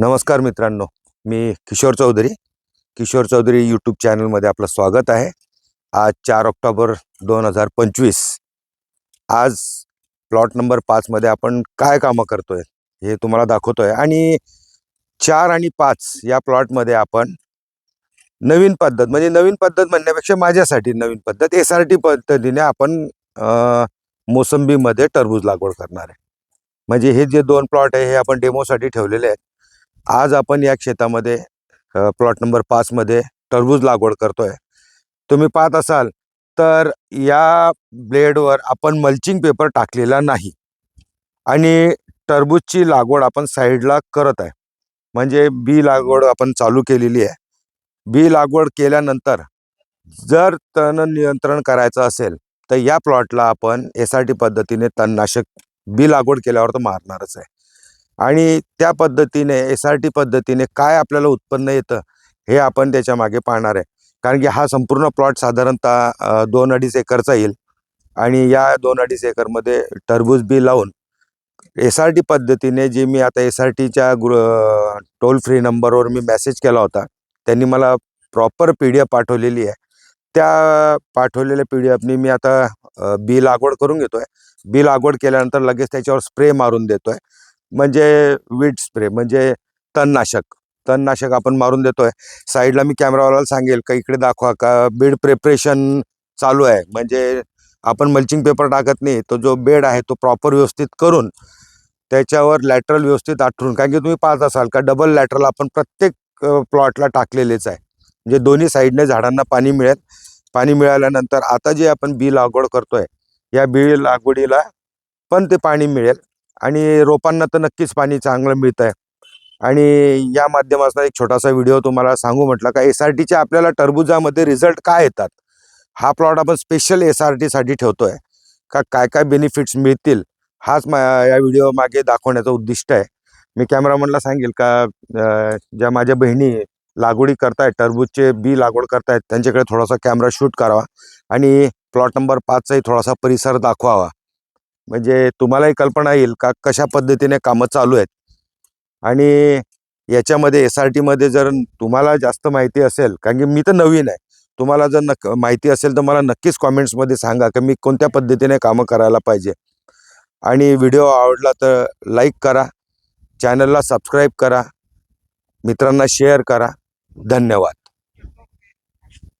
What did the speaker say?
नमस्कार मित्रांनो मी किशोर चौधरी. किशोर चौधरी यूट्यूब चॅनलमध्ये आपलं स्वागत आहे. आज चार ऑक्टोबर दोन हजार पंचवीस. आज प्लॉट नंबर पाचमध्ये आपण काय कामं करतो आहे हे तुम्हाला दाखवतो आहे आणि चार आणि पाच या प्लॉटमध्ये आपण नवीन पद्धत म्हणजे नवीन पद्धत म्हणण्यापेक्षा माझ्यासाठी नवीन पद्धत एस आर टी पद्धतीने आपण मोसंबीमध्ये टरबूज लागवड करणार आहे. म्हणजे हे जे दोन प्लॉट आहे हे आपण डेमोसाठी ठेवलेले आहेत. आज आपण या शेतामध्ये प्लॉट नंबर पाचमध्ये टरबूज लागवड करतोय. तुम्ही पाहत असाल तर या ब्लेडवर आपण मल्चिंग पेपर टाकलेला नाही. आणि टरबूजची लागवड आपण साईडला करत आहे. म्हणजे बी लागवड आपण चालू केलेली आहे. बी लागवड केल्यानंतर जर तण नियंत्रण करायचं असेल तर या प्लॉटला आपण एस आर टी पद्धतीने तणनाशक बी लागवड केल्यावर तर मारणारच आहे. आणि त्या पद्धतीने एस आर टी पद्धतीने काय आपल्याला उत्पन्न येतं हे आपण त्याच्यामागे पाहणार आहे. कारण की हा संपूर्ण प्लॉट साधारणतः दोन अडीच एकरचा येईल. आणि या दोन अडीच एकरमध्ये टरबूज बी लावून एस आर टी पद्धतीने जे मी आता एस आर टीच्या ग्रु टोल फ्री नंबरवर मी मेसेज केला होता त्यांनी मला प्रॉपर पी डी एफ पाठवलेली आहे. त्या पाठवलेल्या पी डी एफनी मी आता बी लागवड करून घेतोय. बी लागवड केल्यानंतर लगेच त्याच्यावर स्प्रे मारून देतोय. म्हणजे वीड स्प्रे म्हणजे तणनाशक. तणनाशक आपण मारून देतोय. साईडला मी कॅमेरावाला सांगेल का इकडे दाखवा का बेड प्रिपरेशन चालू आहे. म्हणजे आपण मल्चिंग पेपर टाकत नाही तो जो बेड आहे तो प्रॉपर व्यवस्थित करून त्याच्यावर लॅटरल व्यवस्थित आठरून कारण की तुम्ही पाहत असाल का डबल लॅटरल आपण प्रत्येक प्लॉटला टाकलेलेच आहे. म्हणजे दोन्ही साईडने झाडांना पाणी मिळेल. पाणी मिळाल्यानंतर आता जे आपण बी लागवड करतोय या बी लागवडीला पण ते पाणी मिळेल. आणि रोपांना तर नक्कीच पाणी चांगलं मिळतं आहे आणि या माध्यमातून एक छोटासा व्हिडिओ तुम्हाला सांगू म्हटलं का एस आर टीच्या आपल्याला टरबुजामध्ये रिझल्ट काय येतात? हा प्लॉट आपण स्पेशल एस आर टीसाठी ठेवतोय. का काय काय बेनिफिट्स मिळतील? हाच मा या व्हिडिओ मागे दाखवण्याचं उद्दिष्ट आहे. मी कॅमेरामनला सांगेल का ज्या माझ्या बहिणी लागवडी करतायत टरबूजचे बी लागवड करतायत त्यांच्याकडे थोडासा कॅमेरा शूट करावा आणि प्लॉट नंबर पाचचाही थोडासा परिसर दाखवावा. म्हणजे तुम्हालाही कल्पना येईल का कशा पद्धतीने कामं चालू आहेत? आणि याच्यामध्ये एस आर टीमध्ये जर तुम्हाला जास्त माहिती असेल कारण की मी तर नवीन आहे तुम्हाला जर नक माहिती असेल तर मला नक्कीच कॉमेंट्समध्ये सांगा की मी कोणत्या पद्धतीने कामं करायला पाहिजे. आणि व्हिडिओ आवडला तर लाईक करा चॅनलला सबस्क्राईब करा मित्रांना शेअर करा. धन्यवाद.